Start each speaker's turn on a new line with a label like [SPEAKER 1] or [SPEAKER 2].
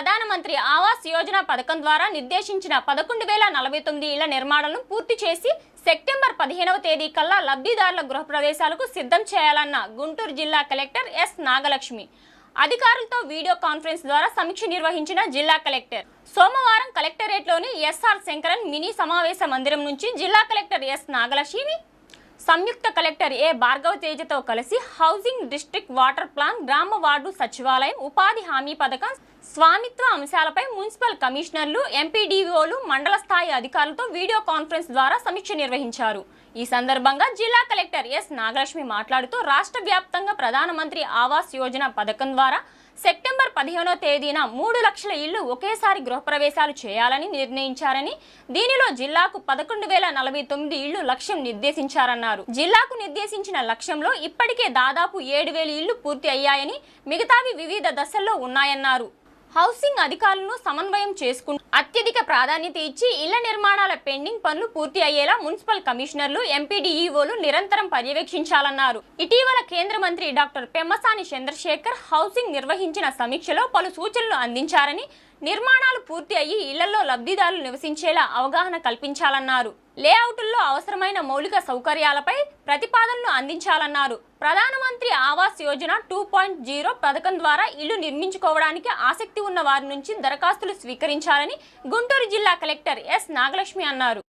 [SPEAKER 1] ప్రధానమంత్రి ఆవాస్ యోజన పథకం ద్వారా నిర్దేశించిన పదకొండు వేల నలభై తొమ్మిది ఇళ్ళ నిర్మాణాలను పూర్తి చేసి సెప్టెంబర్ పదిహేనవ తేదీ కల్లా లబ్ధిదారుల గృహప్రవేశాలకు సిద్ధం చేయాలన్న గుంటూరు జిల్లా కలెక్టర్ ఎస్ నాగలక్ష్మి. అధికారులతో వీడియో కాన్ఫరెన్స్ ద్వారా సమీక్ష నిర్వహించిన జిల్లా కలెక్టర్. సోమవారం కలెక్టరేట్లోని ఎస్ఆర్ శంకరన్ మినీ సమావేశ మందిరం నుంచి జిల్లా కలెక్టర్ ఎస్ నాగలక్ష్మి సంయుక్త కలెక్టర్ ఏ భార్గవ తేజతో కలిసి హౌసింగ్ డిస్టిక్ వాటర్ ప్లాన్ గ్రామ వార్డు సచివాలయం ఉపాధి హామీ పథకం స్వామిత్వ అంశాలపై మున్సిపల్ కమిషనర్లు ఎంపీడీఓలు మండల స్థాయి అధికారులతో వీడియో కాన్ఫరెన్స్ ద్వారా సమీక్ష నిర్వహించారు. ఈ సందర్భంగా జిల్లా కలెక్టర్ ఎస్ నాగలక్ష్మి మాట్లాడుతూ రాష్ట్ర వ్యాప్తంగా ప్రధానమంత్రి ఆవాస్ యోజన పథకం ద్వారా సెప్టెంబర్ పదిహేనో తేదీన మూడు లక్షల ఇళ్ళు ఒకేసారి గృహప్రవేశాలు చేయాలని నిర్ణయించారని దీనిలో జిల్లాకు పదకొండు వేల నలభై తొమ్మిది ఇళ్ళు లక్ష్యం నిర్దేశించారన్నారు. జిల్లాకు నిర్దేశించిన లక్ష్యంలో ఇప్పటికే దాదాపు ఏడు వేల ఇళ్ళు పూర్తి అయ్యాయని మిగతావి వివిధ దశల్లో ఉన్నాయన్నారు. హౌసింగ్ అధికారులను సమన్వయం చేసుకుంటూ అత్యధిక ప్రాధాన్యత ఇచ్చి ఇళ్ళ నిర్మాణాల పెండింగ్ పనులు పూర్తి అయ్యేలా మున్సిపల్ కమిషనర్లు ఎంపీడీఈఓలు నిరంతరం పర్యవేక్షించాలన్నారు. ఇటీవల కేంద్ర మంత్రి డాక్టర్ పెమ్మసాని చంద్రశేఖర్ హౌసింగ్ నిర్వహించిన సమీక్షలో పలు సూచనలు అందించారని నిర్మాణాలు పూర్తి అయ్యి ఇళ్ళలో లబ్ధిదారులు నివసించేలా అవగాహన కల్పించాలన్నారు. లేఅవుట్ల్లో అవసరమైన మౌలిక సౌకర్యాలపై ప్రతిపాదనలు అందించాలన్నారు. Pradhan Mantri Awas Yojana two point zero పథకం ద్వారా ఇల్లు నిర్మించుకోవడానికి ఆసక్తి ఉన్న వారి నుంచి దరఖాస్తులు స్వీకరించాలని గుంటూరు జిల్లా కలెక్టర్ ఎస్ నాగలక్ష్మి అన్నారు.